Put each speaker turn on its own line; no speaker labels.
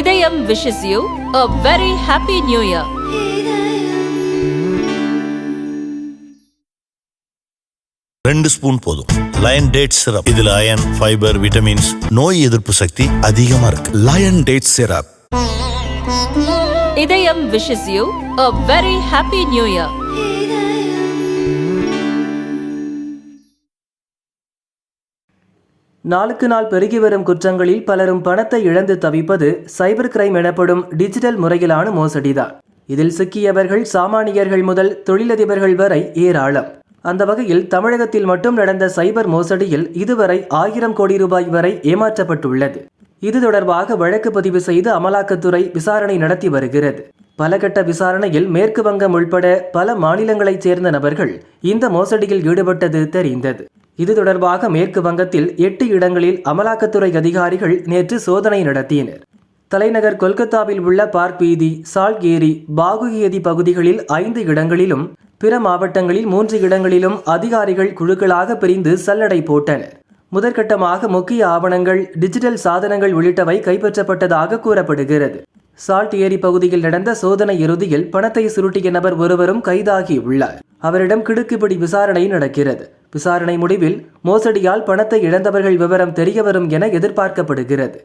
இதயம் wishes you a very happy new year.
ரெண்டு spoon போதும். லயன் டேட் சிரப் இதுல அயன் ஃபைபர் விட்டமின்ஸ் நோய் எதிர்ப்பு சக்தி அதிகமா இருக்கு.
லயன் டேட் சிரப்
இதயம் wishes you a very happy new year.
நாளுக்கு நாள் பெருகி வரும் குற்றங்களில் பலரும் பணத்தை இழந்து தவிப்பது சைபர் கிரைம் எனப்படும் டிஜிட்டல் முறையிலான மோசடிதான். இதில் சிக்கியவர்கள் சாமானியர்கள் முதல் தொழிலதிபர்கள் வரை ஏராளம். அந்த வகையில் தமிழகத்தில் மட்டும் நடந்த சைபர் மோசடியில் இதுவரை ஆயிரம் கோடி ரூபாய் வரை ஏமாற்றப்பட்டுள்ளது. இது தொடர்பாக வழக்கு பதிவு செய்து அமலாக்கத்துறை விசாரணை நடத்தி வருகிறது. பலகட்ட விசாரணையில் மேற்கு வங்கம் உள்பட பல மாநிலங்களைச் சேர்ந்த நபர்கள் இந்த மோசடியில் ஈடுபட்டது தெரிந்தது. இது தொடர்பாக மேற்கு வங்கத்தில் எட்டு இடங்களில் அமலாக்கத்துறை அதிகாரிகள் நேற்று சோதனை நடத்தினர். தலைநகர் கொல்கத்தாவில் உள்ள பார்க் வீதி சால்கேரி பாகுகேதி பகுதிகளில் ஐந்து இடங்களிலும் பிற மாவட்டங்களில் மூன்று இடங்களிலும் அதிகாரிகள் குழுக்களாக பிரிந்து சல்லடை போட்டனர். முதற்கட்டமாக முக்கிய ஆவணங்கள் டிஜிட்டல் சாதனங்கள் உள்ளிட்டவை கைப்பற்றப்பட்டதாக கூறப்படுகிறது. சால்ட் ஏரி பகுதியில் நடந்த சோதனை இறுதியில் பணத்தை சுருட்டிய நபர் ஒருவரும் கைதாகி உள்ளார் அவரிடம் கிடுக்குப்பிடி விசாரணை நடக்கிறது. விசாரணை முடிவில் மோசடியால் பணத்தை இழந்தவர்கள் விவரம் தெரியவரும் என எதிர்பார்க்கப்படுகிறது.